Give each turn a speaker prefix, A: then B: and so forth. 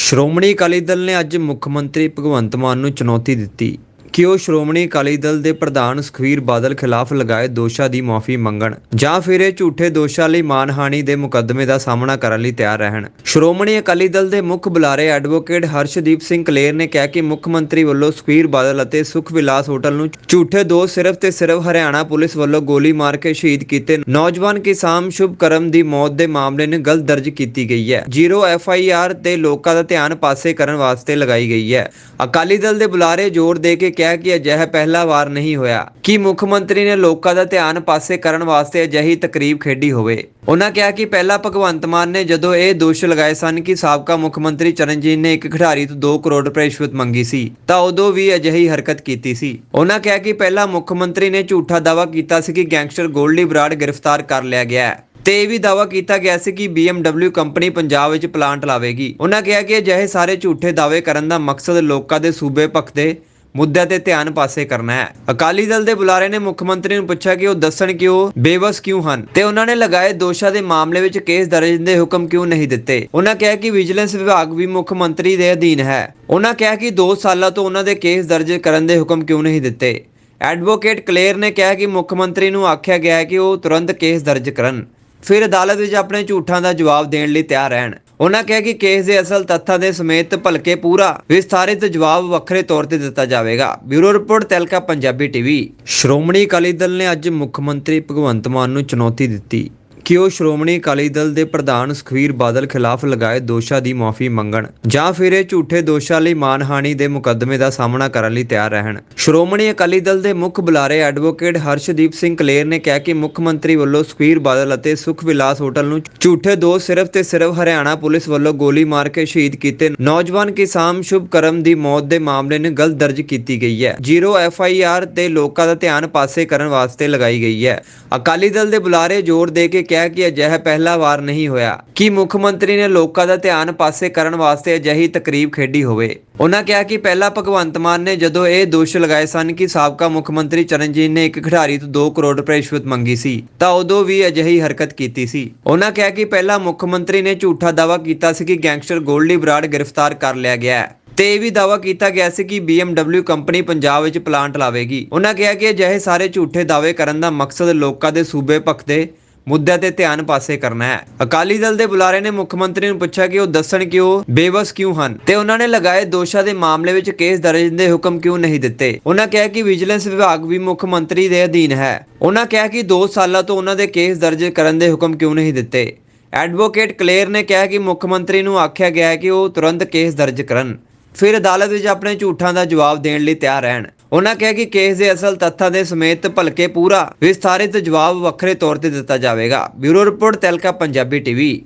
A: ਸ਼੍ਰੋਮਣੀ ਅਕਾਲੀ ਦਲ ਨੇ ਅੱਜ ਮੁੱਖ ਮੰਤਰੀ ਭਗਵੰਤ ਮਾਨ ਨੂੰ ਚੁਣੌਤੀ ਦਿੱਤੀ। ਕਿ ਉਹ ਸ਼੍ਰੋਮਣੀ ਅਕਾਲੀ ਦਲ ਦੇ ਪ੍ਰਧਾਨ ਸੁਖਬੀਰ ਬਾਦਲ ਖਿਲਾਫ ਲਗਾਏ ਦੋਸ਼ਾਂ ਦੀ ਮਾਫੀ ਮੰਗਣ ਜਾਂ ਫਿਰ ਇਹ ਝੂਠੇ ਦੋਸ਼ਾਂ ਲਈ ਮਾਨਹਾਨੀ ਦੇ ਮੁਕੱਦਮੇ ਦਾ ਸਾਹਮਣਾ ਕਰਨ ਲਈ ਤਿਆਰ ਰਹਿਣ। ਸ਼੍ਰੋਮਣੀ ਅਕਾਲੀ ਦਲ ਦੇ ਮੁੱਖ ਬੁਲਾਰੇ ਐਡਵੋਕੇਟ ਹਰਸ਼ਦੀਪ ਸਿੰਘ ਕਲੇਰ ਨੇ ਕਿਹਾ ਕਿ ਮੁੱਖ ਮੰਤਰੀ ਵੱਲੋਂ ਸੁਖਬੀਰ ਬਾਦਲ ਅਤੇ ਸੁਖ ਵਿਲਾਸ ਹੋਟਲ ਨੂੰ ਝੂਠੇ ਦੋਸ਼ ਸਿਰਫ ਤੇ ਸਿਰਫ ਹਰਿਆਣਾ ਪੁਲਿਸ ਵੱਲੋਂ ਗੋਲੀ ਮਾਰ ਕੇ ਸ਼ਹੀਦ ਕੀਤੇ ਨੌਜਵਾਨ ਕਿਸਾਨ ਸ਼ੁਭ ਕਰਮ ਦੀ ਮੌਤ ਦੇ ਮਾਮਲੇ ਨੂੰ ਗਲਤ ਦਰਜ ਕੀਤੀ ਗਈ ਹੈ। ਜ਼ੀਰੋ ਐਫ ਆਈ ਆਰ ਤੇ ਲੋਕਾਂ ਦਾ ਧਿਆਨ ਪਾਸੇ ਕਰਨ ਵਾਸਤੇ ਲਗਾਈ ਗਈ ਹੈ। ਅਕਾਲੀ ਦਲ ਦੇ ਬੁਲਾਰੇ ਜ਼ੋਰ ਦੇ ਕੇ ਕਿਹਾ ਕਿ ਅਜਿਹਾ ਪਹਿਲਾ ਵਾਰ ਨਹੀਂ ਹੋਇਆ। ਕਿ ਮੁੱਖ ਮੰਤਰੀ ਨੇ ਲੋਕਾਂ ਦਾ ਧਿਆਨ ਪਾਸੇ ਕਰਨ ਵਾਸਤੇ ਅਜਿਹੀ ਤਕਰੀਬ ਖੇਡੀ ਹੋਵੇ? ਉਹਨਾਂ ਕਿਹਾ ਕਿ ਪਹਿਲਾਂ ਭਗਵੰਤ ਮਾਨ ਨੇ ਜਦੋਂ ਇਹ ਦੋਸ਼ ਲਗਾਏ ਸਨ ਕਿ ਸਾਬਕਾ ਮੁੱਖ ਮੰਤਰੀ ਚਰਨਜੀਤ ਨੇ ਇੱਕ ਖਿਡਾਰੀ ਤੋਂ 2 ਕਰੋੜ ਰੁਪਏ ਰਿਸ਼ਵਤ ਮੰਗੀ ਸੀ, ਤਾਂ ਉਦੋਂ ਵੀ ਅਜਿਹੀ ਹਰਕਤ ਕੀਤੀ ਸੀ। ਉਹਨਾਂ ਕਿਹਾ ਕਿ ਪਹਿਲਾਂ ਮੁੱਖ ਮੰਤਰੀ ਨੇ ਝੂਠਾ ਦਾਅਵਾ ਕੀਤਾ ਸੀ ਕਿ ਗੈਂਗਸਟਰ ਗੋਲਡੀ ਬਰਾੜ ਗ੍ਰਿਫਤਾਰ ਕਰ ਲਿਆ ਗਿਆ ਹੈ। ਤੇ ਇਹ ਵੀ ਦਾਅਵਾ ਕੀਤਾ ਗਿਆ ਸੀ ਕਿ BMW ਕੰਪਨੀ ਪੰਜਾਬ ਵਿੱਚ ਪਲਾਂਟ ਲਾਵੇਗੀ। ਉਹਨਾਂ ਕਿਹਾ ਕਿ ਅਜਿਹੇ ਸਾਰੇ ਝੂਠੇ ਦਾਅਵੇ ਕਰਨ ਦਾ ਮਕਸਦ ਲੋਕਾਂ ਦੇ ਸੂਬੇ ਭਖਦੇ ਮੁੱਦਿਆਂ ਤੇ ਧਿਆਨ ਪਾਸੇ ਕਰਨਾ ਹੈ। ਅਕਾਲੀ ਦਲ ਦੇ ਬੁਲਾਰੇ ਨੇ ਮੁੱਖ ਮੰਤਰੀ ਨੂੰ ਪੁੱਛਿਆ ਕਿ ਉਹ ਦੱਸਣ ਕਿ ਉਹ ਬੇਵਸ ਕਿਉਂ ਹਨ ਤੇ ਉਹਨਾਂ ਨੇ ਲਗਾਏ ਦੋਸ਼ਾਂ ਦੇ ਮਾਮਲੇ ਵਿੱਚ ਕੇਸ ਦਰਜ ਦੇ ਹੁਕਮ ਕਿਉਂ ਨਹੀਂ ਦਿੱਤੇ। ਉਹਨਾਂ ਕਿਹਾ ਕਿ ਵਿਜੀਲੈਂਸ ਵਿਭਾਗ ਵੀ ਮੁੱਖ ਮੰਤਰੀ ਦੇ ਅਧੀਨ ਹੈ। ਉਹਨਾਂ ਕਿਹਾ ਕਿ 2 ਸਾਲਾਂ ਤੋਂ ਉਹਨਾਂ ਦੇ ਕੇਸ ਦਰਜ ਕਰਨ ਦੇ ਹੁਕਮ ਕਿਉਂ ਨਹੀਂ ਦਿੱਤੇ। ਐਡਵੋਕੇਟ ਕਲੇਰ ਨੇ ਕਿਹਾ ਕਿ ਮੁੱਖ ਮੰਤਰੀ ਨੂੰ ਆਖਿਆ ਗਿਆ ਹੈ ਕਿ ਉਹ ਤੁਰੰਤ ਕੇਸ ਦਰਜ ਕਰਨ। ਫਿਰ ਅਦਾਲਤ ਵਿੱਚ ਆਪਣੇ ਝੂਠਾਂ ਦਾ ਜਵਾਬ ਦੇਣ ਲਈ ਤਿਆਰ ਰਹਿਣ। ਉਹਨਾਂ ਕਿਹਾ ਕਿ ਕੇਸ ਦੇ ਅਸਲ ਤੱਥਾਂ ਦੇ ਸਮੇਤ ਭਲਕੇ ਪੂਰਾ ਵਿਸਥਾਰਿਤ ਜਵਾਬ ਵੱਖਰੇ ਤੌਰ ਤੇ ਦਿੱਤਾ ਜਾਵੇਗਾ। ਬਿਊਰੋ ਰਿਪੋਰਟ, ਤਲਕਾ, ਪੰਜਾਬੀ ਟੀਵੀ। ਸ਼੍ਰੋਮਣੀ ਅਕਾਲੀ ਦਲ ਨੇ ਅੱਜ ਮੁੱਖ ਮੰਤਰੀ ਭਗਵੰਤ ਮਾਨ ਨੂੰ ਚੁਣੌਤੀ ਦਿੱਤੀ। ਕਿ ਉਹ ਸ਼੍ਰੋਮਣੀ ਅਕਾਲੀ ਦਲ ਦੇ ਪ੍ਰਧਾਨ ਸੁਖਬੀਰ ਬਾਦਲ ਖਿਲਾਫ ਲਗਾਏ ਦੋਸ਼ਾਂ ਦੀ ਮਾਫੀ ਮੰਗਣ ਜਾਂ ਫਿਰ ਇਹ ਝੂਠੇ ਦੋਸ਼ਾਂ ਲਈ ਮਾਨਹਾਨੀ ਦੇ ਮੁਕੱਦਮੇ ਦਾ ਸਾਹਮਣਾ ਕਰਨ ਲਈ ਤਿਆਰ ਰਹਿਣ? ਸ਼੍ਰੋਮਣੀ ਅਕਾਲੀ ਦਲ ਦੇ ਮੁੱਖ ਬੁਲਾਰੇ ਐਡਵੋਕੇਟ ਹਰਸ਼ਦੀਪ ਸਿੰਘ ਕਲੇਰ ਨੇ ਕਿਹਾ ਕਿ ਮੁੱਖ ਮੰਤਰੀ ਵੱਲੋਂ ਸੁਖਬੀਰ ਬਾਦਲ ਅਤੇ ਸੁਖ ਵਿਲਾਸ ਹੋਟਲ ਨੂੰ ਝੂਠੇ ਦੋਸ਼ ਸਿਰਫ ਤੇ ਸਿਰਫ ਹਰਿਆਣਾ ਪੁਲਿਸ ਵੱਲੋਂ ਗੋਲੀ ਮਾਰ ਕੇ ਸ਼ਹੀਦ ਕੀਤੇ ਨੌਜਵਾਨ ਕਿਸਾਨ ਸ਼ੁਭ ਕਰਮ ਦੀ ਮੌਤ ਦੇ ਮਾਮਲੇ ਨੂੰ ਗਲਤ ਦਰਜ ਕੀਤੀ ਗਈ ਹੈ। ਜ਼ੀਰੋ ਐਫ ਆਈ ਆਰ ਤੇ ਲੋਕਾਂ ਦਾ ਧਿਆਨ ਪਾਸੇ ਕਰਨ ਵਾਸਤੇ ਲਗਾਈ ਗਈ ਹੈ। ਅਕਾਲੀ ਦਲ ਦੇ ਬੁਲਾਰੇ ਜ਼ੋਰ ਦੇ ਕੇ ਕਿਹਾ ਕਿ ਅਜਿਹਾ ਪਹਿਲਾ ਵਾਰ ਨਹੀਂ ਹੋਇਆ, ਕਿ ਮੁੱਖ ਮੰਤਰੀ ਨੇ ਲੋਕਾਂ ਦਾ ਧਿਆਨ ਪਾਸੇ ਕਰਨ ਵਾਸਤੇ ਅਜਿਹੀ ਤਕਰੀਬ ਖੇਡੀ ਹੋਵੇ। ਉਹਨਾਂ ਕਿਹਾ ਕਿ ਪਹਿਲਾਂ ਭਗਵੰਤ ਮਾਨ ਨੇ ਜਦੋਂ ਇਹ ਦੋਸ਼ ਲਗਾਏ ਸਨ ਕਿ ਸਾਬਕਾ ਮੁੱਖ ਮੰਤਰੀ ਚਰਨਜੀਤ ਨੇ ਇੱਕ ਖਿਡਾਰੀ ਤੋਂ 2 ਕਰੋੜ ਰੁਪਏ ਰਿਸ਼ਵਤ ਮੰਗੀ ਸੀ, ਤਾਂ ਉਦੋਂ ਵੀ ਅਜਿਹੀ ਹਰਕਤ ਕੀਤੀ ਸੀ। ਉਹਨਾਂ ਕਿਹਾ ਕਿ ਪਹਿਲਾਂ ਮੁੱਖ ਮੰਤਰੀ ਨੇ ਝੂਠਾ ਦਾਅਵਾ ਕੀਤਾ ਸੀ ਕਿ ਗੈਂਗਸਟਰ ਗੋਲਡੀ ਬਰਾੜ ਗ੍ਰਿਫਤਾਰ ਕਰ ਲਿਆ ਗਿਆ ਹੈ। ਤੇ ਇਹ ਵੀ ਦਾਅਵਾ ਕੀਤਾ ਗਿਆ ਸੀ ਕਿ BMW ਕੰਪਨੀ ਪੰਜਾਬ ਵਿੱਚ ਪਲਾਂਟ ਲਾਵੇਗੀ। ਉਹਨਾਂ ਕਿਹਾ ਕਿ ਅਜਿਹੇ ਸਾਰੇ ਝੂਠੇ ਦਾਅਵੇ ਕਰਨ ਦਾ ਮਕਸਦ ਲੋਕਾਂ ਦੇ ਸੂਬੇ ਭਖਦੇ ਮੁੱਦਿਆਂ ਤੇ ਧਿਆਨ ਪਾਸੇ ਕਰਨਾ ਹੈ। ਅਕਾਲੀ ਦਲ ਦੇ ਬੁਲਾਰੇ ਨੇ ਮੁੱਖ ਮੰਤਰੀ ਨੂੰ ਪੁੱਛਿਆ ਕਿ ਉਹ ਦੱਸਣ ਕਿ ਉਹ ਬੇਵਸ ਕਿਉਂ ਹਨ ਤੇ ਉਹਨਾਂ ਨੇ ਲਗਾਏ ਦੋਸ਼ਾਂ ਦੇ ਮਾਮਲੇ ਵਿੱਚ ਕੇਸ ਦਰਜ ਦੇ ਹੁਕਮ ਕਿਉਂ ਨਹੀਂ ਦਿੱਤੇ। ਉਹਨਾਂ ਕਿਹਾ ਕਿ ਵਿਜੀਲੈਂਸ ਵਿਭਾਗ ਵੀ ਮੁੱਖ ਮੰਤਰੀ ਦੇ ਅਧੀਨ ਹੈ। ਉਹਨਾਂ ਕਿਹਾ ਕਿ 2 ਸਾਲਾਂ ਤੋਂ ਉਹਨਾਂ ਦੇ ਕੇਸ ਦਰਜ ਕਰਨ ਦੇ ਹੁਕਮ ਕਿਉਂ ਨਹੀਂ ਦਿੱਤੇ। ਐਡਵੋਕੇਟ ਕਲੇਰ ਨੇ ਕਿਹਾ ਕਿ ਮੁੱਖ ਮੰਤਰੀ ਨੂੰ ਆਖਿਆ ਗਿਆ ਹੈ ਕਿ ਉਹ ਤੁਰੰਤ ਕੇਸ ਦਰਜ ਕਰਨ। ਫਿਰ ਅਦਾਲਤ ਵਿੱਚ ਆਪਣੇ ਝੂਠਾਂ ਦਾ ਜਵਾਬ ਦੇਣ ਲਈ ਤਿਆਰ ਰਹਿਣ। ਉਹਨਾਂ ਕਿਹਾ ਕਿ ਕੇਸ ਦੇ ਅਸਲ ਤੱਥਾਂ ਦੇ ਸਮੇਤ ਭਲਕੇ ਪੂਰਾ, ਵਿਸਥਾਰਿਤ ਜਵਾਬ ਵੱਖਰੇ ਤੌਰ ਤੇ ਦਿੱਤਾ ਜਾਵੇਗਾ। ਬਿਊਰੋ ਰਿਪੋਰਟ ਤਲਕਾ, ਪੰਜਾਬੀ ਟੀਵੀ।